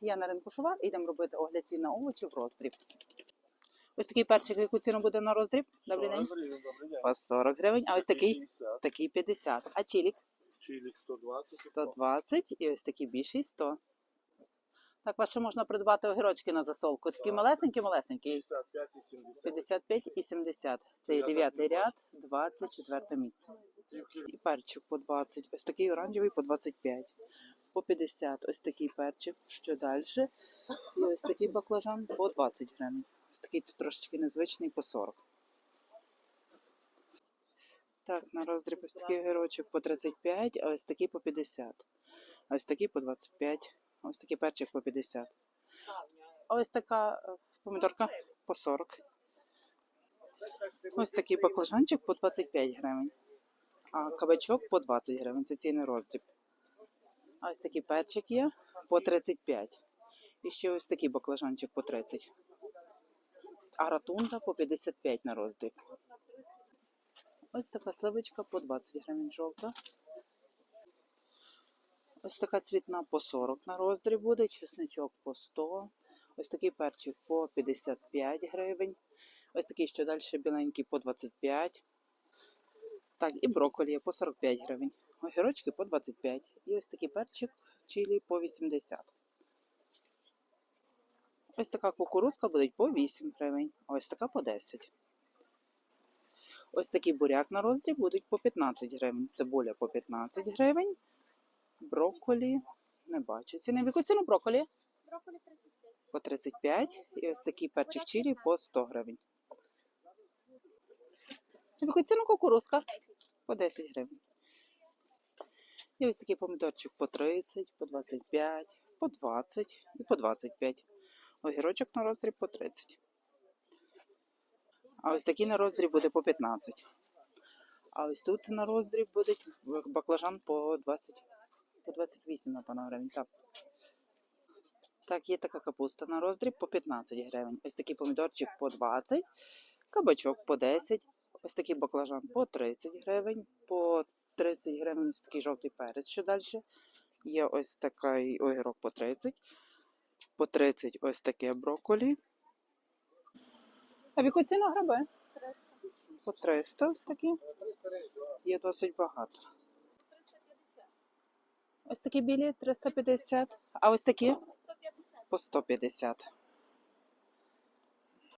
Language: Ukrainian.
Я на ринку Шувар, йдемо робити огляд цін на овочі в роздріб. Ось такий перчик, яку ціну буде на роздріб? Добрий день. По 40 гривень, а ось такий, 50, такий 50. А чилік чилік 120. 120 і ось такий більший 100. Так, вас ще можна придбати огірочки на засолку. Такі малесенькі-малесенькі. 55 і 70. 55 і 70. Це є дев'ятий ряд, 24 місце. І перчик по 20. Ось такий оранжевий по 25. По 50. Ось такий перчик. Що далі? І ось такий баклажан по 20 гривень. Ось такий трошечки незвичний по 40. Так, на роздріб ось такий огірочок по 35, а ось такий по 50. А ось такий по 25. А ось такий перчик по 50. А ось така е, помідорка по 40. Ось такий баклажанчик по 25 гривень. А кабачок по 20 гривень. Це ціни роздріб. Ось такий перчик є по 35. І ще ось такий баклажанчик по 30. А ратунда по 55 на роздріб. Ось така сливочка по 20 гривень жовта. Ось така цвітна по 40 на роздріб буде, чесничок по 100. Ось такий перчик по 55 гривень. Ось такий, що далі біленький по 25. Так, і брокколі по 45 гривень. Огірочки по 25. І ось такий перчик чилі по 80. Ось така кукурузка буде по 8 гривень, а ось така по 10. Ось такий буряк на роздріб будуть по 15 гривень. Цибуля по 15 гривень. Брокколі не бачу. Ціни в яку ціну брокколі? Брокколі 35. По 35. І ось такий перчик чилі по 100 гривень. В яку ціну кукурузка? По 10 гривень. І ось такий помідорчик по 30, по 25, по 20 і по 25. Огірочок на роздріб по 30. А ось такий на роздріб буде по 15. А ось тут на роздріб буде баклажан по 20, по 28, напевно, гривень. Так. Так, є така капуста на роздріб по 15 гривень. Ось такий помідорчик по 20, кабачок по 10, ось такий баклажан по 30 гривень, по 30 гривень ось такий жовтий перець. Що далі? Є ось такий огірок по 30, по 30 ось таке брокколі. А в яку ціну гриби? 300. По 300 ось такі. Є досить багато. 350. Ось такі білі 350, а ось такі 150. по 150.